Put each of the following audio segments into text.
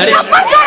ಲೋಫರ್ಗಳ ಮಕ್ಕಳಿಂದ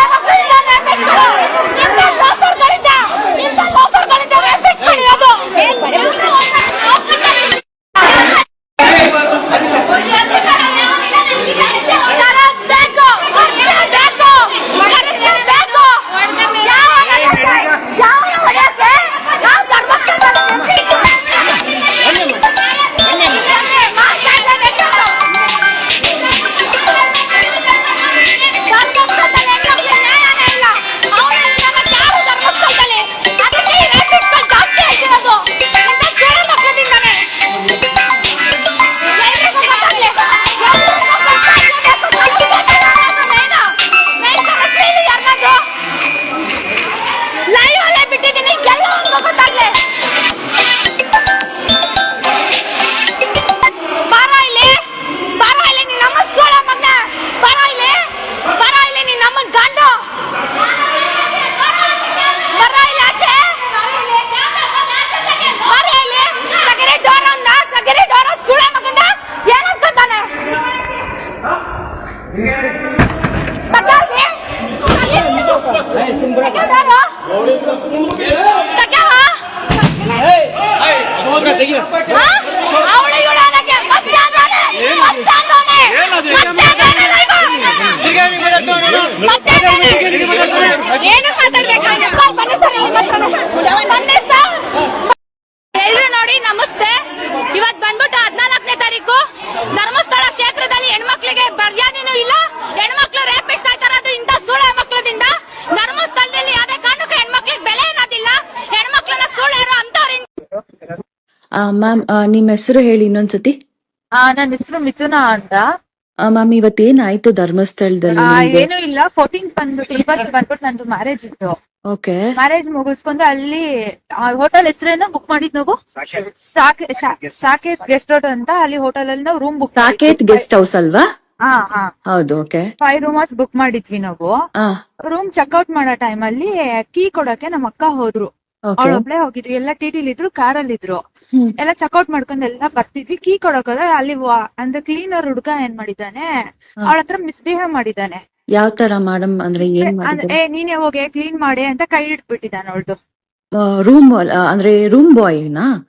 ಏನು ಎಲ್ರು ನೋಡಿ, ನಮಸ್ತೆ. ಇವತ್ ಬಂದ್ಬಿಟ್ಟು ಹದ್ನಾಲ್ಕನೇ ತಾರೀಕು. ಧರ್ಮಸ್ಥಳ ಕ್ಷೇತ್ರದಲ್ಲಿ ಹೆಣ್ಮಕ್ಳಿಗೆ ಮರ್ಯಾದೆನೂ ಇಲ್ಲ. ಹೆಣ್ಮಕ್ಳು ರೇಪಿಸ್ತಾ ಇದ್ದಾರೆ ಅದು ಇಂಥ ಸುಳ್ಳು ಮಕ್ಕಳದಿಂದ ಧರ್ಮಸ್ಥಳದಲ್ಲಿ ಯಾವುದೇ ಕಾರಣಕ್ಕೂ ಹೆಣ್ಮಕ್ಳಿಗೆ ಬೆಲೆ ಅನ್ನೋದಿಲ್ಲ ಹೆಣ್ಮಕ್ಳನ್ನ ಸುಳ್ಳೇರು ಅಂತವ್ರಿಂದ ಮ್ಯಾಮ್ ನಿಮ್ಮ ಹೆಸರು ಹೇಳಿ ಇನ್ನೊಂದ್ಸತಿ. ಆ ನನ್ನ ಹೆಸರು ಮಿಥುನ ಅಂತ. ಮ್ಯಾಮ್ ಇವತ್ತೇನಾಯ್ತು ಆ, ಧರ್ಮಸ್ಥಳದಲ್ಲಿ ಏನು ಇಲ್ಲ ಫೋರ್ಟೀನ್ ಬಂದ್ಬಿಟ್ಟು ಇವತ್ತು ಬಂದ್ಬಿಟ್ಟು ನಂದು ಮ್ಯಾರೇಜ್ ಇತ್ತು. ಓಕೆ. ಮ್ಯಾರೇಜ್ ಮುಗಿಸ್ಕೊಂಡು ಅಲ್ಲಿ ಹೋಟೆಲ್ ಹೆಸರೇನ ಬುಕ್ ಮಾಡಿದ್ ನಾವು? ಸಾಕೆ ಸಾಕೇತ್ ಗೆಸ್ಟ್ ಹೌಸ್ ಅಂತ ಅಲ್ಲಿ ಹೋಟೆಲ್ ಅಲ್ಲಿ ನಾವು room book Saket guest house ಅಲ್ವಾ? ಹಾ ಹಾ. ಹೌದು ಓಕೆ. ಫೈವ್ ರೂಮರ್ಸ್ ಬುಕ್ ಮಾಡಿದ್ವಿ ನಾವು. ಆ. ರೂಮ್ ಚೆಕ್ಔಟ್ ಮಾಡೋ ಟೈಮ್ ಅಲ್ಲಿ ಕೀ ಕೊಡಕ್ಕೆ ನಮ್ಮ ಅಕ್ಕ ಹೋದ್ರು. ಅವಳು ಒಬ್ಳೆ ಹೋಗಿದ್ವಿ ಎಲ್ಲ ಟಿಟಿಲ್ ಇದ್ರು ಕಾರಲ್ಲಿ ಇದ್ರು. ಎಲ್ಲ ಚೆಕ್ಔಟ್ ಮಾಡ್ಕೊಂಡು ಎಲ್ಲ ಬರ್ತಿದ್ವಿ. ಕೀ ಕೊಡಕ್ ಅಲ್ಲಿ ಅಂದ್ರೆ ಕ್ಲೀನರ್ ಹುಡ್ಗ ಏನ್ ಮಾಡಿದಾನೆ ಅವಳ ಹತ್ರ ಮಿಸ್ಬಿಹೇವ್ ಮಾಡಿದಾನೆ ಯಾವ ತರ ಮಾಡಮ್ ಅಂದ್ರೆ ಏನ್ ಅಂದ್ರೆ, ಏ ನೀನೇ ಹೋಗಿ ಕ್ಲೀನ್ ಮಾಡಿ ಅಂತ ಕೈ ಹಿಡ್ಬಿಟ್ಟಿದ್ದಾನೆ ಅವಳ್ದು. ರೂಮ್ ಅಂದ್ರೆ ರೂಮ್ ಬಾಯ್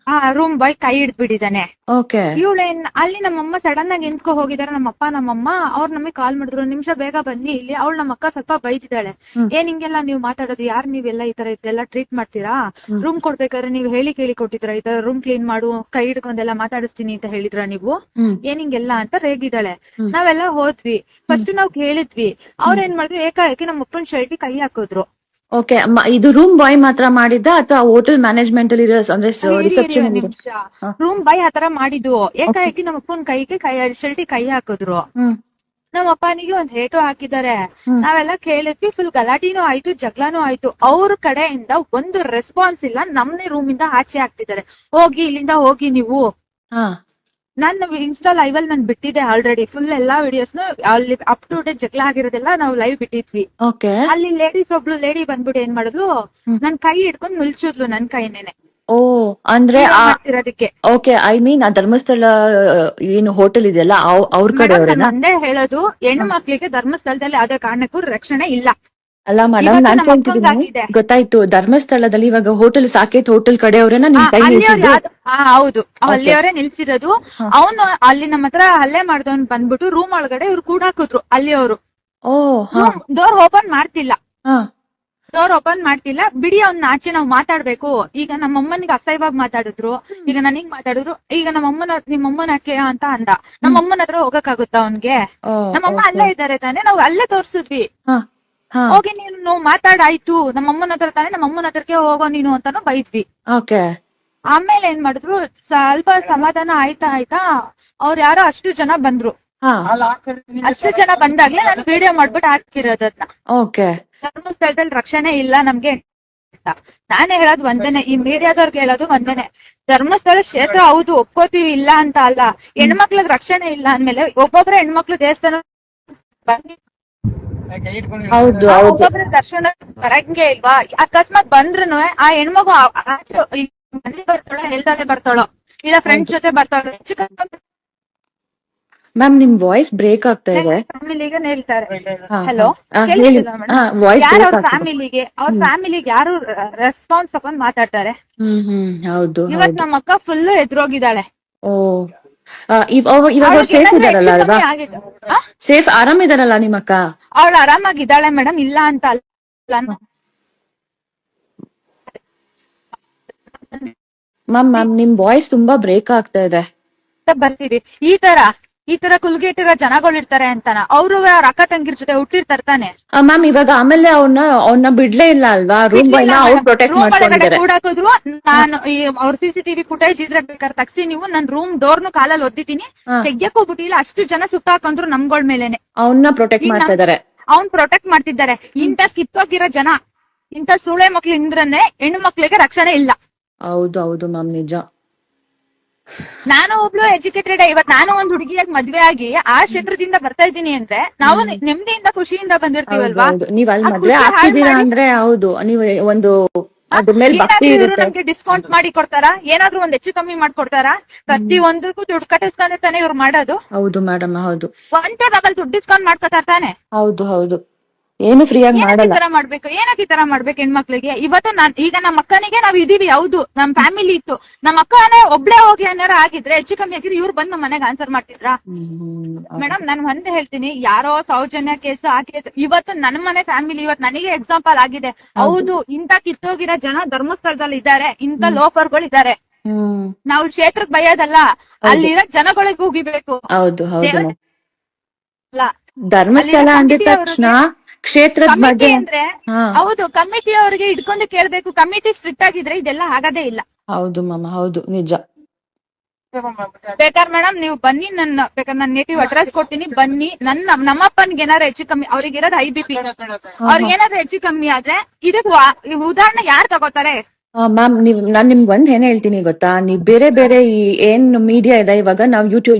ಆ ರೂಮ್ ಬಾಯ್ ಕೈ ಹಿಡ್ಬಿಟ್ಟಿದ್ದಾನೆ ಓಕೆ. ಇವಳೇನ್ ಅಲ್ಲಿ ನಮ್ಮಮ್ಮ ಸಡನ್ ಆಗಿ ನಿಂತ್ಕೊ ಹೋಗಿದಾರೆ ನಮ್ಮಪ್ಪ ನಮ್ಮಮ್ಮ ಅವ್ರು ನಮಗೆ ಕಾಲ್ ಮಾಡಿದ್ರು. ನಿಮಿಷ ಬೇಗ ಬನ್ನಿ ಇಲ್ಲಿ. ಅವಳು ನಮ್ಮ ಅಕ್ಕ ಸ್ವಲ್ಪ ಬೈತಿದ್ದಾಳೆ. ಏನ್ ಹಿಂಗೆಲ್ಲ ನೀವು ಮಾತಾಡೋದು? ಯಾರು ನೀವೆಲ್ಲ ಈ ತರ ಇದೆಲ್ಲ ಟ್ರೀಟ್ ಮಾಡ್ತೀರಾ? ರೂಮ್ ಕೊಡ್ಬೇಕಾದ್ರೆ ನೀವು ಹೇಳಿ ಕೇಳಿ ಕೊಟ್ಟಿದ್ರ ಈ ತರ ರೂಮ್ ಕ್ಲೀನ್ ಮಾಡು ಕೈ ಹಿಡ್ಕೊಂಡೆಲ್ಲ ಮಾತಾಡಿಸ್ತೀನಿ ಅಂತ ಹೇಳಿದ್ರ ನೀವು? ಏನ್ ಹಿಂಗೆಲ್ಲ ಅಂತ ರೇಗಿದಾಳೆ. ನಾವೆಲ್ಲ ಹೋದ್ವಿ. ಫಸ್ಟ್ ನಾವ್ ಕೇಳಿದ್ವಿ. ಅವ್ರ ಏನ್ ಮಾಡಿದ್ರು? ಏಕಾಏಕಿ ನಮ್ಮ ಅಪ್ಪನ ಶರ್ಟಿ ಕೈ ಹಾಕಿದ್ರು. ಓಕೆ ಇದು ರೂಮ್ ಬಾಯ್ ಮಾತ್ರ ಮಾಡಿದ್ದ ಅಥವಾ ಹೋಟೆಲ್ ಮ್ಯಾನೇಜ್ಮೆಂಟ್ ಅಲ್ಲಿ ಇರೋ ಅಂದ್ರೆ ರಿಸೆಪ್ಷನ್ ರೂಮ್ ಬಾಯ್ ಆತರ ಮಾಡಿದ್ದು. ಏಕಾಏಕಿ ನಮ್ಮ ಅಪ್ಪನ್ ಕೈಗೆ ಕೈ ಶರ್ಟಿ ಕೈ ಹಾಕಿದ್ರು? ನಮ್ಮ ಅಪ್ಪನಿಗೆ ಒಂದ್ ಹೇಟು ಹಾಕಿದ್ದಾರೆ. ನಾವೆಲ್ಲ ಕೇಳಿದ್ವಿ ಫುಲ್ ಗಲಾಟಿನೂ ಆಯ್ತು ಜಗಳನೂ ಆಯ್ತು. ಅವ್ರ ಕಡೆಯಿಂದ ಒಂದು ರೆಸ್ಪಾನ್ಸ್ ಇಲ್ಲ ನಮ್ನೇ ರೂಮ್ ಇಂದ ಆಚೆ ಹಾಕ್ತಿದ್ದಾರೆ. ಹೋಗಿ ಇಲ್ಲಿಂದ ಹೋಗಿ ನೀವು. ನಾನು ಇನ್ಸ್ಟಾ ಲೈವ್ ಅಲ್ಲಿ ನಾನು ಬಿಟ್ಟಿದ್ದೆ ಆಲ್ರೆಡಿ ಫುಲ್ ಎಲ್ಲಾ ವಿಡಿಯೋಸ್ನು ಅಲ್ಲಿ ಅಪ್ ಟು ಡೇಟ್ ಜಗಳ ಆಗಿರೋದೆಲ್ಲ ನಾವು ಲೈವ್ ಬಿಟ್ಟಿದ್ವಿ. ಅಲ್ಲಿ ಲೇಡೀಸ್ ಒಬ್ಳು ಲೇಡಿ ಬಂದ್ಬಿಟ್ಟು ಏನ್ ಮಾಡಿದ್ಲು. ನನ್ ಕೈ ಹಿಡ್ಕೊಂಡ್ ಮುಲ್ಚಿದ್ಲು ನನ್ ಕೈನೇನೆ. ಓ ಅಂದ್ರೆ ಓಕೆ ಐ ಮೀನ್ ಆ ಧರ್ಮಸ್ಥಳ ಏನು ಹೋಟೆಲ್ ಇದೆಯಲ್ಲ ಅವ್- ಅವ್ರ ಕಡೆ ಒಂದೇ ಹೇಳೋದು ಹೆಣ್ಣು ಮಕ್ಳಿಗೆ ಧರ್ಮಸ್ಥಳದಲ್ಲಿ ಆದ ಕಾರಣಕ್ಕೂ ರಕ್ಷಣೆ ಇಲ್ಲ. ಅಲ್ಲ ಮೇಡಮ್ ನಾನ್ ಕೇಳ್ತಿದ್ದೀನಿ. ಗೊತ್ತಾಯ್ತು ಧರ್ಮಸ್ಥಳದಲ್ಲಿ ಇವಾಗ ಹೋಟೆಲ್ ಸಾಕೇತ್ ಹೋಟೆಲ್ ಕಡೆಯವ್ರೇನ ನಿಮ್ ಆ, ಕೈ ನಿಲ್ಸಿದ್ದು. ಹೌದು. ಅಲ್ಲಿಯವರೇ ನಿಲ್ಸಿರೋದು. ಅವನು ಅಲ್ಲಿ ನಮ್ಮ ಹತ್ರ ಹಲ್ಲೆ ಮಾಡ್ದವನ್ ಬಂದ್ಬಿಟ್ಟು ರೂಮ್ ಒಳಗಡೆ ಇವ್ರು ಕೂಡ ಹಾಕಿದ್ರು ಅಲ್ಲಿಯವರು. ಓ ಡೋರ್ ಓಪನ್ ಮಾಡ್ತಿಲ್ಲ. ಡೋರ್ ಓಪನ್ ಮಾಡ್ತಿಲ್ಲ. ಬಿಡಿ ಅವ್ನ ಆಚೆ ನಾವ್ ಮಾತಾಡ್ಬೇಕು. ಈಗ ನಮ್ಮ ಅಮ್ಮನಿಗೆ ಅಸಹ್ಯವಾಗಿ ಮಾತಾಡಿದ್ರು. ಈಗ ನನಗ್ ಮಾತಾಡಿದ್ರು. ಈಗ ನಮ್ಮ ಅಮ್ಮನ ನಿಮ್ಮ ಅಮ್ಮನ ಯಾಕೆ ಅಂತ ಅಂದ. ನಮ್ಮ ಅಮ್ಮನ ಹತ್ರ ಹೋಗಕ್ಕಾಗುತ್ತಾ ಅವ್ನ್ಗೆ? ಅವನ್ಗೆ ನಮ್ಮಮ್ಮ. ಅಲ್ಲೇ ಇದ್ದಾರೆ ತಾನೆ? ನಾವು ಅಲ್ಲೇ ತೋರ್ಸಿದ್ವಿ. ಹೋಗಿ ನೀನು ಮಾತಾಡಾಯ್ತು. ನಮ್ಮ ಅಮ್ಮನ ಹತ್ರ ತಾನೆ ನಮ್ಮ ಅಮ್ಮನ ಹತ್ರಕ್ಕೆ ಹೋಗೋ ನೀನು ಅಂತಾನು ಬೈದ್ವಿ. ಓಕೆ. ಆಮೇಲೆ ಏನ್ ಮಾಡಿದ್ರು ಸ್ವಲ್ಪ ಸಮಾಧಾನ ಆಯ್ತಾ ಆಯ್ತಾ ಅವ್ರು ಯಾರೋ ಅಷ್ಟು ಜನ ಬಂದ್ರು. ಹಾ. ಅಷ್ಟು ಜನ ಬಂದಾಗ್ಲೇ ನಾನು ವಿಡಿಯೋ ಮಾಡ್ಬಿಟ್ಟು ಹಾಕಿರೋದನ್ನ. ಓಕೆ. ಧರ್ಮಸ್ಥಳದಲ್ಲಿ ರಕ್ಷಣೆ ಇಲ್ಲ ನಮ್ಗೆ. ನಾನೇ ಹೇಳೋದು ಒಂದೇನೆ ಈ ಮೀಡಿಯಾದವ್ರಿಗೆ ಹೇಳೋದು ಒಂದೇನೆ. ಧರ್ಮಸ್ಥಳ ಕ್ಷೇತ್ರ ಹೌದು ಒಪ್ಕೋತೀವಿ ಇಲ್ಲ ಅಂತ ಅಲ್ಲ. ಹೆಣ್ಮಕ್ಳಿಗೆ ರಕ್ಷಣೆ ಇಲ್ಲ ಅಂದ್ಮೇಲೆ ಒಬ್ಬೊಬ್ರೆ ಹೆಣ್ಮಕ್ಳು ದೇವಸ್ಥಾನ ಬಂದಿ- ಹೌದು ಒಬ್ಬೊಬ್ರ ದರ್ಶನ ಬರಂಗೆ ಇಲ್ವಾ? ಅಕಸ್ಮಾತ್ ಬಂದ್ರು ಆ ಹೆಣ್ಮಗು ಮನೆ ಬರ್ತಾಳೋ ಹೇಳ್ತಾಳೆ ಬರ್ತಾಳೋ ಇಲ್ಲ ಫ್ರೆಂಡ್ಸ್ ಜೊತೆ ಬರ್ತಾಳೋ ಮ್ಯಾಮ್ ನಿಮ್ ವಾಯ್ಸ್ ಬ್ರೇಕ್ ಆಗ್ತಾ ಇದೆ. ಫ್ಯಾಮಿಲಿಗೆ ಹೇಳ್ತಾರೆ. ಹಲೋ ಯಾರು ಅವ್ರ ಫ್ಯಾಮಿಲಿಗೆ? ಅವ್ರ ಫ್ಯಾಮಿಲಿಗೆ ಯಾರು ರೆಸ್ಪಾನ್ಸ್ ತಗೊಂಡ್ ಮಾತಾಡ್ತಾರೆ? ಹೌದು ಇವತ್ ನಮ್ಮ ಅಕ್ಕ ಫುಲ್ ಎದುರೋಗಿದ್ದಾಳೆ. ಓ ಇವಾಗ ಅವ್ರು ಸೇಫ್ ಇದಾರಲ್ಲ ಅಲ್ವಾ? ಸೇಫ್ ಆರಾಮಿದಾರಲ್ಲ ನಿಮ್ಮ ಅಕ್ಕ? ಅವಳು ಆರಾಮಾಗಿದ್ದಾಳೆ ಮೇಡಮ್ ಇಲ್ಲ ಅಂತ ಅಲ್ಲ. ಮ್ಯಾಮ್ ಮ್ಯಾಮ್ ನಿಮ್ ವಾಯ್ಸ್ ತುಂಬಾ ಬ್ರೇಕ್ ಆಗ್ತಾ ಇದೆ. ಬರ್ತೀರಿ ಈ ತರ ಈ ತರ ಕುಲ್ಗೇಟಿರ ಜನಗಳು ಇರ್ತಾರೆ ಅಂತಾನ. ಅವರು ಅವ್ರ ಅಕ್ಕ ತಂಗಿರ್ ಜೊತೆ ಹುಟ್ಟಿರ್ತಾರೆ ತಾನೆ. ಮ್ಯಾಮ್ ಇವಾಗ ಆಮೇಲೆ ಅವ್ನ ಅವ್ನ ಬಿಡ್ಲೇ ಇಲ್ಲ ಅಲ್ವಾ? ರೂಮ್ ಬಾಯ್ನ ಅವ್ರು ಪ್ರೊಟೆಕ್ಟ್ ಮಾಡ್ಕೊಂಡಿದ್ದಾರೆ. ಕೂಡಾಕಿದ್ರು ನಾನು ಈ ಅವ್ರ ಸಿಸಿಟಿವಿ ಫುಟೇಜ್ ಇದ್ರೆ ಬೇಕಾದ್ರೆ ತಗ್ಸಿ ನೀವು. ನನ್ ರೂಮ್ ಡೋರ್ನು ಕಾಲಲ್ಲಿ ಒದ್ದಿದ್ದೀನಿ. ತೆಗ್ಯಕ್ ಹೋಗ್ಬಿಟ್ಟಿಲ್ಲ ಅಷ್ಟು ಜನ ಸುತ್ತಾಕಂದ್ರು ನಮ್ಗಳ ಮೇಲೆನೆ. ಅವನ್ನ ಪ್ರೊಟೆಕ್ಟ್ ಮಾಡ್ತಾ ಇದಾರೆ ಅವ್ನ್ ಪ್ರೊಟೆಕ್ಟ್ ಮಾಡ್ತಿದ್ದಾರೆ. ಇಂತ ಕಿತ್ತೋಗಿರೋ ಜನ ಇಂತ ಸೂಳೆ ಮಕ್ಳು ಇಂದ್ರನೆ ಹೆಣ್ಣು ಮಕ್ಳಿಗೆ ರಕ್ಷಣೆ ಇಲ್ಲ. ಹೌದು ಹೌದು ಮ್ಯಾಮ್ ನಿಜ. ನಾನು ಒಬ್ಳು ಎಜುಕೇಟೆಡ್ ಇವತ್ ನಾನು ಒಂದ್ ಹುಡುಗಿಯಾಗಿ ಮದ್ವೆ ಆಗಿ ಆ ಕ್ಷೇತ್ರದಿಂದ ಬರ್ತಾ ಇದ್ದೀನಿ ಅಂದ್ರೆ ನಾವು ನೆಮ್ಮದಿಯಿಂದ ಖುಷಿಯಿಂದ ಬಂದಿರ್ತೀವಲ್ವಾ? ನೀವ್ ಅಲ್ಲಿ ಮದ್ವೆ ಆಗ್ತಿದ್ದೀರಾ ಅಂದ್ರೆ ಹೌದು. ನೀವು ಒಂದು ನಮ್ಗೆ ಡಿಸ್ಕೌಂಟ್ ಮಾಡಿ ಕೊಡ್ತಾರಾ? ಏನಾದ್ರು ಒಂದ್ ಹೆಚ್ಚು ಕಮ್ಮಿ ಮಾಡ್ಕೊಡ್ತಾರಾ ಪ್ರತಿ ಒಂದಕ್ಕೂ ದುಡ್ಡು ಕಟ್ಟಿಸ್ಕೊಂಡಿರ್ತಾನೆ ಇವ್ರು ಮಾಡೋದು? ಹೌದು ಮೇಡಮ್ ಹೌದು. ಒನ್ ಟು ಡಬಲ್ ದುಡ್ಡು ಡಿಸ್ಕೌಂಟ್ ಮಾಡ್ಕೊತಾರ ತಾನೆ? ಹೌದು ಹೌದು. ಏನು ಫ್ರೀಯಾಗಿ ಮಾಡಲ್ಲ ಈ ಮಾಡಲ್ಲ. ತರ ಮಾಡ್ಬೇಕು? ಏನಕ್ಕೆ ಈ ತರ ಮಾಡ್ಬೇಕು ಹೆಣ್ಮಕ್ಳಿಗೆ? ಇವತ್ತು ನಾನ್ ಈಗ ನಮ್ಮ ಅಕ್ಕನಿಗೆ ನಾವ್ ಇದೀವಿ ಹೌದು. ನಮ್ ಫ್ಯಾಮಿಲಿ ಇತ್ತು. ನಮ್ಮ ಅಕ್ಕನೇ ಒಬ್ಳೆ ಹೋಗಿ ಏನಾರ ಆಗಿದ್ರೆ ಹೆಚ್ಚು ಕಮ್ಮಿ ಆಗಿದ್ರೆ ಇವ್ರು ಬಂದು ನಮ್ಮ ಮನೆಗೆ ಆನ್ಸರ್ ಮಾಡ್ತಿದ್ರಾ. ಮೇಡಮ್ ನಾನ್ ಒಂದ್ ಹೇಳ್ತೀನಿ. ಯಾರೋ ಸೌಜನ್ಯ ಕೇಸ್ ಆ ಕೇಸ್ ಇವತ್ತು ನನ್ನ ಮನೆ ಫ್ಯಾಮಿಲಿ ಇವತ್ತು ನನಗೆ ಎಕ್ಸಾಂಪಲ್ ಆಗಿದೆ. ಹೌದು. ಇಂತ ಕಿತ್ತೋಗಿರೋ ಜನ ಧರ್ಮಸ್ಥಳದಲ್ಲಿ ಇದ್ದಾರೆ. ಇಂತ ಲೋಫರ್ಗಳು ಇದ್ದಾರೆ. ಹ್ಮ್. ನಾವು ಕ್ಷೇತ್ರಕ್ಕೆ ಬಯ್ಯೋದಲ್ಲ ಅಲ್ಲಿರೋ ಜನಗಳಿಗೆ ಹೋಗಿಬೇಕು. ಹೌದು ಹೌದು ದೇವ್ರ- ಅಲ್ಲ. ಧರ್ಮಸ್ಥಳ ಅಂದಿದ ತಕ್ಷಣ ಅವ್ರಿಗೆ- ಕ್ಷೇತ್ರದ ಬಗ್ಗೆ ಅಂದ್ರೆ ಹೌದು ಕಮಿಟಿ ಅವರಿಗೆ ಇಟ್ಕೊಂಡು ಕೇಳ್ಬೇಕು. ಕಮಿಟಿ ಸ್ಟ್ರಿಕ್ಟ್ ಆಗಿದ್ರೆ ಇದೆಲ್ಲ ಆಗದೇ ಇಲ್ಲ. ಹೌದು ಮಾಮ ಹೌದು ನಿಜ. ಬೇಕಾದ್ರೆ ಮೇಡಮ್ ನೀವು ಬನ್ನಿ ನನ್ನ ಬೇಕಾದ್ರೆ ನನ್ನ ನೇಟಿವ್ ಅಡ್ರೆಸ್ ಕೊಡ್ತೀನಿ. ಬನ್ನಿ ನನ್ನ ನಮ್ಮಪ್ಪನ್ಗೆ ಏನಾದ್ರು ಹೆಚ್ಚು ಕಮ್ಮಿ ಅವ್ರಿಗೆ ಇರೋದು ಐ ಬಿ ಪಿ ಅವ್ರಿಗೆ ಏನಾದ್ರು ಹೆಚ್ಚು ಕಮ್ಮಿ ಆದ್ರೆ ಇದಕ್ ಉದಾಹರಣೆ ಯಾರು ತಗೋತಾರೆ? ಮ್ಯಾಮ್ ನೀವ್ ನಾನ್ ನಿಮ್ಗೆ ಒಂದ್ ಏನ್ ಹೇಳ್ತೀನಿ ಗೊತ್ತಾ? ನೀವ್ ಬೇರೆ ಬೇರೆ ಈ ಏನ್ ಮೀಡಿಯಾ ಇದೆ ಇವಾಗ ನಾವ್ ಯೂಟ್ಯೂಬ್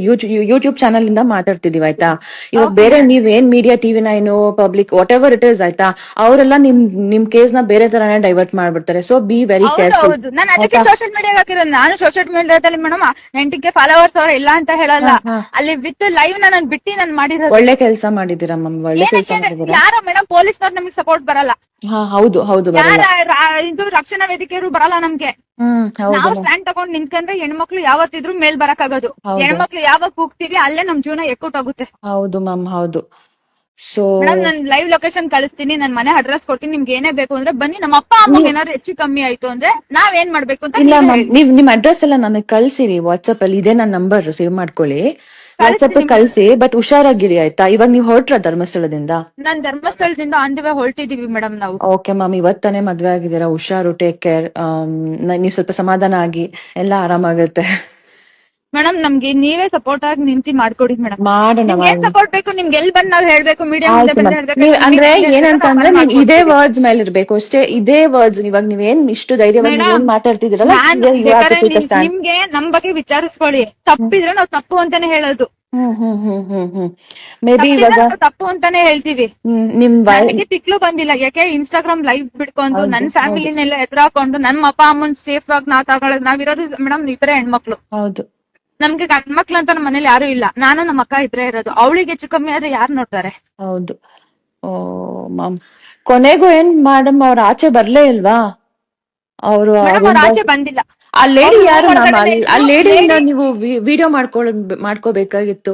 ಯೂಟ್ಯೂಬ್ ಚಾನಲ್ ಇಂದ ಮಾತಾಡ್ತಿದೀವಿ ಆಯ್ತಾ? ಇವಾಗ ಬೇರೆ ನೀವ್ ಏನ್ ಮೀಡಿಯಾ ಟಿವಿ ಏನು public whatever it is ಆಯ್ತಾ? ಅವರೆಲ್ಲ ನಿಮ್ ನಿಮ್ ಕೇಸ್ನ ಬೇರೆ ತರಾನೇ ಡೈವರ್ಟ್ ಮಾಡ್ಬಿಡ್ತಾರೆ. ಸೊ ಬಿ ವೆರಿ ಕೇರ್ಫುಲ್ ಹೌದು. ನಾನು ಅದಕ್ಕೆ ಸೋಷಿಯಲ್ ಮೀಡಿಯಾಗ ಹಾಕಿರೋದು. ನಾನು ಸೋಶಿಯಲ್ ಮೀಡಿಯಾದಲ್ಲಿ ಮೇಡಮ್ ಎಂಟಿಗೆ ಫಾಲೋವರ್ಸ್ ಅವ್ರ ಇಲ್ಲ ಅಂತ ಹೇಳಲ್ಲ. ಅಲ್ಲಿ ವಿತ್ ಲೈವ್ ನಾನು ಬಿಟ್ಟು ನಾನು ಮಾಡಿರೋದು. ಒಳ್ಳೆ ಕೆಲಸ ಮಾಡಿದೀರಾ ಮ್ಯಾಮ್? ಒಳ್ಳೆ ಕೆಲಸ ಏನಕ್ಕೆ ಮಾಡಿದೀರಾ ಯಾರೋ ಮೇಡಮ್ ಪೊಲೀಸ್ನವ್ರು ನಮಗೆ ಸಪೋರ್ಟ್ ಬರಲ್ಲ. ಹಾ ಹೌದು ಹೌದು ಯಾರ ಬರಲ್ಲ ರಾ- ಇದು ರಕ್ಷಣಾ ವೇದಿಕೆಯವರು ಬರಲ್ಲ ನಮ್ಗೆ ಹ್ಮ್ ನಾವು. ಸ್ಟ್ಯಾಂಡ್ ತಗೊಂಡ್ ನಿಂತ್ಕೊಂಡ್ರೆ ಹೆಣ್ಮಕ್ಳು ಯಾವತ್ತಿದ್ರು ಮೇಲ್ ಬರಕಾಗದು ಹೌದು. ಹೆಣ್ಮಕ್ಳು ಯಾವಾಗ ಕೂಗ್ತೀವಿ ಅಲ್ಲೇ ನಮ್ ಜೀವನ ಎಕ್ಕುಟ್ಟೋಗುತ್ತೆ ಹೌದು ಮ್ಯಾಮ್ ಹೌದು ಸೊ ಮೇಡಮ್ ನಾನ್ ಲೈವ್ ಲೊಕೇಶನ್ ಕಳಿಸ್ತೀನಿ ನನ್ ಮನೆ ಅಡ್ರೆಸ್ ಕೊಡ್ತೀನಿ ನಿಮ್ಗೆ ಏನೇ ಬೇಕು ಅಂದ್ರೆ ಬನ್ನಿ ನಮ್ಮ ಅಪ್ಪ ಅಮ್ಮಗೆ ಏನಾದ್ರು ಹೆಚ್ಚು ಕಮ್ಮಿ ಆಯ್ತು ಅಂದ್ರೆ ನಾವ್ ಏನ್ ಮಾಡ್ಬೇಕು ಅಂತ ಇಲ್ಲ ನೀವೇ ಮ್ಯಾಮ್ ಹೇಳಿ. ನೀವ್ ನಿಮ್ ಅಡ್ರೆಸ್ ಎಲ್ಲ ನನಗೆ ಕಳ್ಸಿರಿ ವಾಟ್ಸ್ಆಪ್ ಅಲ್ಲಿ ಇದೇ ನನ್ನ ನಂಬರ್ ಸೇವ್ ಮಾಡ್ಕೊಳ್ಳಿ ವಾಟ್ಸ್ಆಪ್ ಕಳ್ಸಿ ಬಟ್ ಹುಷಾರಾಗಿರಿ ಆಯ್ತಾ? ಇವಾಗ ನೀವು ಹೊರಟ್ರ ಧರ್ಮಸ್ಥಳದಿಂದ? ನಾನ್ ಧರ್ಮಸ್ಥಳದಿಂದ ಆನ್ ದಿ ವೇ ಹೊರಟಿದೀವಿ ಮೇಡಮ್ ನಾವು. ಓಕೆ ಮ್ಯಾಮ್ ಇವತ್ತಾನೆ ಮದ್ವೆ ಆಗಿದ್ದೀರಾ ಹುಷಾರು ಟೇಕ್ ಕೇರ್ ನೀವು ಸ್ವಲ್ಪ ಸಮಾಧಾನ ಆಗಿ ಎಲ್ಲ ಆರಾಮಾಗುತ್ತೆ. ಮೇಡಮ್ ನಮ್ಗೆ ನೀವೇ ಸಪೋರ್ಟ್ ಆಗಿ ನಿಂತಿ ಮಾಡ್ಕೊಡಿ ಮೇಡಮ್. ಮಾಡೋಣ ಸಪೋರ್ಟ್ ಬೇಕು ನಿಮ್ಗೆ ಎಲ್ಲಿ ಬಂದ್ ನಾವ್ ಹೇಳ್ಬೇಕು ಮೀಡಿಯಾ ಮುಂದೆ ಬಂದ್ ma'am. ಹೇಳ್ಬೇಕು ನೀವ್ ಅಂದ್ರೆ ಏನಂತ ಅಂದ್ರೆ ನೀವ್ ಇದೇ. ವರ್ಡ್ಸ್ ಮೇಲೆ ಇರ್ಬೇಕು ಅಷ್ಟೇ. ಇದೇ ವರ್ಡ್ಸ್ ಇವಾಗ ನೀವೇನ್ ಇಷ್ಟು ಧೈರ್ಯವಾಗಿ Madam, ಏನ್ ಮಾತಾಡ್ತಿದ್ದೀರಲ್ಲ ನಾನ್ you have to take a ನಿಮ್- stand. ನಿಮ್ಗೆ ನಮ್ ಬಗ್ಗೆ ವಿಚಾರಿಸ್ಕೊಳ್ಳಿ. ತಪ್ಪಿದ್ರೆ ನಾವ್ ತಪ್ಪು ಅಂತಾನೆ ಹೇಳೋದು. ಹ್ಮ್ ಹ್ಮ್ ಹ್ಮ್ ಹ್ಮ್ ಹ್ಮ್. ಮೇ ಬಿ ತಪ್ಪಿದ್ರೆ ಇವಾಗ ನಾವ್ ತಪ್ಪು ಅಂತಾನೆ ಹೇಳ್ತೀವಿ. ಹ್ಮ್, ನಿಮ್ ವಯ- ನನಗೆ ತಿಕ್ಲು ಬಂದಿಲ್ಲ. ಯಾಕೆ ಇನ್ಸ್ಟಾಗ್ರಾಮ್ ಲೈವ್ ಬಿಡ್ಕೊಂಡು ಹೌದು, ನನ್. ಫ್ಯಾಮಿಲಿನೆಲ್ಲ ಎದುರಾಕೊಂಡು ನಮ್ಮ ಅಪ್ಪ ಅಮ್ಮನ್ ಸೇಫ್ ಆಗಿ ನಾವ್ ತಗೊಳಕ್ ನಾವಿರೋದು ಮೇಡಮ್ ಇತರ ಹೆಣ್ಮಕ್ಳು. ಹೌದು. ನಮ್ಗೆ ಗಂಡ್ ಮಕ್ಳು ಅಂತ ನಮ್ಮ ಮನೇಲಿ ಯಾರು ಇಲ್ಲ. ನಾನು ನಮ್ಮ ಅಕ್ಕ ಇಬ್ರೇ ಇರೋದು. ಅವಳಿಗೆ ಹೆಚ್ಚು ಕಮ್ಮಿ ಆದ್ರೆ ಯಾರು ನೋಡ್ತಾರೆ? ಹೌದು. Oh ma'am. ಕೊನೆಗೂ ಏನ್ ಮಾಡಮ್ ಅವ್ರ ಆಚೆ ಬರ್ಲೇ ಇಲ್ವಾ? ಅವರು ಮೇಡಮ್ ಅವ್ರ ಆಚೆ ಬಂದಿಲ್ಲ. ಆ ಲೇಡಿ ಯಾರು ಮ್ಯಾಮ್ ಆ. ಲೇಡಿಯಿಂದ ನೀವು ವಿಡಿಯೋ ಮಾಡ್ಕೊಳ್ ಮಾಡ್ಕೋಬೇಕಾಗಿತ್ತು.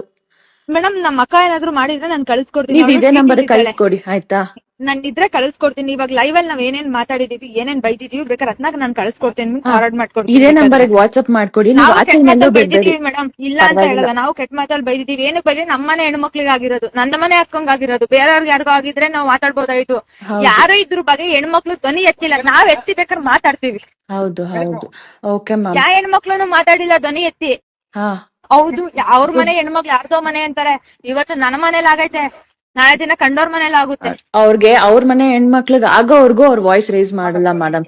ಮೇಡಮ್ ನಮ್ಮ ಅಕ್ಕ ಏನಾದ್ರು ಮಾಡಿದ್ರೆ ನಾನು ಕಳಿಸ್ಕೊಡ್ತೀನಿ. ನೀವ್ ಅವ್ಳು ಇದೇ ನಂಬರ್ ಕಳ್ಸ್ಕೊಡಿ ಆಯ್ತಾ? ನಾನ್ ಇದ್ರೆ ಕಳಿಸ್ಕೊಡ್ತೀನಿ. ಇವಾಗ ಲೈವ್ ಅಲ್ಲಿ ನಾವ್ ಏನೇನ್ ಮಾತಾಡಿದೀವಿ ಏನೇನ್ ಬೈದಿದೀವಿ ಬೇಕಾದ್ರೆ ಅದ್ನಾಗ ನಾನು ಕಳಿಸ್ಕೊಡ್ತೀನಿ. ಫಾರ್ವರ್ಡ್ ಮಾಡ್ಕೊಡ್ತೀನಿ. ಇದೇ. ನಂಬರ್ ವಾಟ್ಸ್ಆಪ್ ಮಾಡ್ಕೊಡಿ. ನೀವು ಕೆಟ್ಟ ಮಾತಲ್ಲಿ ಬೈದಿದೀವಿ ಮೇಡಮ್ ಇಲ್ಲ ಅಂತ. ಹೇಳಲ್ಲ. ನಾವು ಕೆಟ್ಟ ಮಾತಲ್ಲಿ ಬೈದಿದೀವಿ. ಏನು ಬೈಲಿ ನಮ್ಮನೆ ಹೆಣ್ಮಕ್ಳಿಗೆ ಆಗಿರೋದು. ನನ್ನ ಮನೆ ಅಕ್ಕಂಗ್ ಆಗಿರೋದು. ಬೇರೆಯವ್ರಿಗೆ ಯಾರಿಗೋ ಆಗಿದ್ರೆ ನಾವು ಮಾತಾಡ್ಬೋದಾಯ್ತು. ಯಾರು ಇದ್ರ ಬಗ್ಗೆ ಹೆಣ್ಮಕ್ಳು ಧ್ವನಿ ಎತ್ತಿಲ್ಲ. ನಾವ್ ಎತ್ತಿ ಬೇಕಾದ್ರೆ ಮಾತಾಡ್ತೀವಿ. ಹೌದು ಹೌದು. Okay ma'am. ಯಾ ಹೆಣ್ಮಕ್ಳು ಮಾತಾಡಿಲ್ಲ ಧ್ವನಿ ಎತ್ತಿ. ಹೌದು ಅವ್ರ ಮನೆ ಹೆಣ್ಮಕ್ಳು ಯಾರ್ದೋ ಮನೆ ಅಂತಾರೆ. ಇವತ್ತು ನನ್ನ ಮನೇಲಿ ಆಗೈತೆ. ನಾಳೆ ದಿನ ಕಂಡೋರ್ ಮನೇಲಿ ಆಗುತ್ತೆ. ಅವ್ರಿಗೆ ಅವ್ರ ಮನೆ ಹೆಣ್ಮಕ್ಳಿಗೆ ಆಗೋವರ್ಗೂ ಅವ್ರ ವಾಯ್ಸ್ ರೇಸ್ ಮಾಡಲ್ಲ ಮೇಡಮ್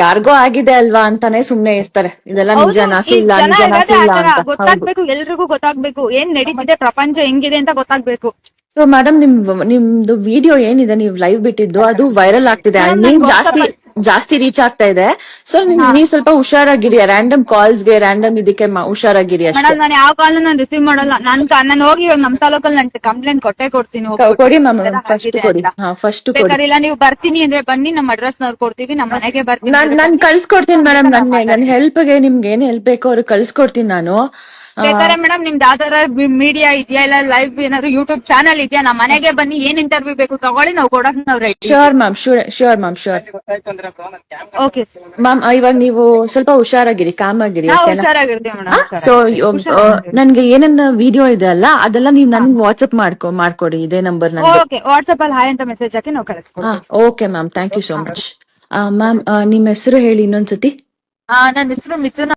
ಯಾರಿಗೋ ಆಗಿದೆ ಅಲ್ವಾ ಅಂತಾನೆ ಸುಮ್ನೆ ಇರ್ತಾರೆ. ಇದೆಲ್ಲ ನಿಜ ನಿಜನಾ ಸುಳ್ಳ ಜನ ನಿಜನಾ ಸುಳ್ಳ ಅಂತ. ಹೌದು ಗೊತ್ತಾಗ್ಬೇಕು ಎಲ್ರಿಗೂ ಗೊತ್ತಾಗ್ಬೇಕು. ಏನ್ ನಡೀತಿದೆ ಪ್ರಪಂಚ ಹೆಂಗಿದೆ ಅಂತ ಗೊತ್ತಾಗ್ಬೇಕು. ಸೊ ಮೇಡಮ್ ನಿಮ್ ನಿಮ್ದು ವಿಡಿಯೋ ಏನಿದೆ? ನೀವು ಲೈವ್ ಬಿಟ್ಟಿದ್ದು ಅದು ವೈರಲ್ ಆಗ್ತಿದೆ. ಐ ಮೀನ್ ಜಾಸ್ತಿ ಜಾಸ್ತಿ ರೀಚ್ ಆಗ್ತಾ ಇದೆ. ಸೊ ನೀವು ಸ್ವಲ್ಪ ಹುಷಾರಾಗಿರಿ. ರ್ಯಾಂಡಮ್ ಕಾಲ್ಸ್ಗೆ ರ್ಯಾಂಡಮ್ ಇದಕ್ಕೆ ಮ- ಹುಷಾರಾಗಿರಿ ಅಷ್ಟೇ. ಮೇಡಮ್ ನಾನು ಯಾವ ಕಾಲ್ ನಾನು ರಿಸೀವ್ ಮಾಡಲ್ಲ. ನಾನು ನಾನು ಹೋಗಿ ಇವಾಗ ನಮ್ ತಾಲೂಕಲ್ಲಿ ನಾನು ಕಂಪ್ಲೇಂಟ್ ಕೊಟ್ಟೆ ಕೊಡ್ತೀನಿ. ಹೋಗ್ಬಿಟ್ಟು. ಕೊಡಿ ಮ್ಯಾಮ್ ಈ ತರ ಫಸ್ಟ್ ಆಗಿದೆ ಕೊಡಿ. ಅಂತ. ಹಾ ಫಸ್ಟ್ ಕೊಡಿ. ಬೇಕಾದ್ರೆ ಇಲ್ಲ ನೀವು ಬರ್ತೀನಿ ಅಂದ್ರೆ ಬನ್ನಿ. ನಮ್ಮ ಅಡ್ರೆಸ್ ನವ್ರು ಕೊಡ್ತೀವಿ. ನಮ್ಮ ಮನೆಗೆ ಬರ್ತೀನಿ ನಾನ್ ನಾನ್ ಕಳ್ಸ್ಕೊಡ್ತೀನಿ ಮೇಡಮ್ ನನ್ ನನ್ ಹೆಲ್ಪ್ಗೆ ನಿಮ್ಗೆ ಏನ್ ಹೆಲ್ಪ್ ಬೇಕೋ ಅವ್ರಿಗೆ ಕಳ್ಸ್ಕೊಡ್ತೀನಿ ನಾನು. ಆ, ಬೇಕಾದ್ರೆ ಮೇಡಮ್ ನಿಮ್ದು ಯಾವ್ದಾರ ಮೀಡಿಯಾ ಇದೆಯಾ ಇಲ್ಲ ಲೈವ್ ಏನಾದ್ರು ಯೂಟ್ಯೂಬ್ ಚಾನಲ್ ಇದೆಯಾ? ನಮ್ಮ ಮನೆಗೆ ಬನ್ನಿ. ಏನ್ ಇಂಟರ್ವ್ಯೂ ಬೇಕು? ತಗೊಳ್ಳಿ. ನಾವು ಕೊಡಕ್ ನಾವ್ ready sure ma'am sure sure ma'am sure okay ma'am ಇವಾಗ ನೀವು ಸ್ವಲ್ಪ ಹುಷಾರಾಗಿರಿ ಕಾಮ್ ಆಗಿರಿ ನಾವು ಓಕೆನಾ ಹುಷಾರಾಗಿರ್ತೀವಿ. ಮೇಡಮ್ ಸೊ ನನ್ಗೆ ಏನನ್ನ ವಿಡಿಯೋ ಇದೆ ಅಲ್ಲ ಅದೆಲ್ಲ ನೀವು ನನ್ಗೆ ವಾಟ್ಸ್ಆಪ್ ಮಾಡ್ಕೊ ಮಾಡ್ಕೊಡಿ ಇದೇ ನಂಬರ್ ನನಗೆ ಓಕೆ ವಾಟ್ಸ್ಆಪ್ ಅಲ್ಲಿ ಹಾಯ್ ಅಂತ ಮೆಸೇಜ್ ಹಾಕಿ ನಾವು ಕಳಿಸ್ಕೊಡ್ತೀವಿ. Okay ma'am thank you so much ma'am ನಿಮ್ ಹೆಸರು ಹೇಳಿ ಇನ್ನೊಂದ್ಸತಿ. ಆ, ನನ್ನ ಹೆಸರು ಮಿಥುನ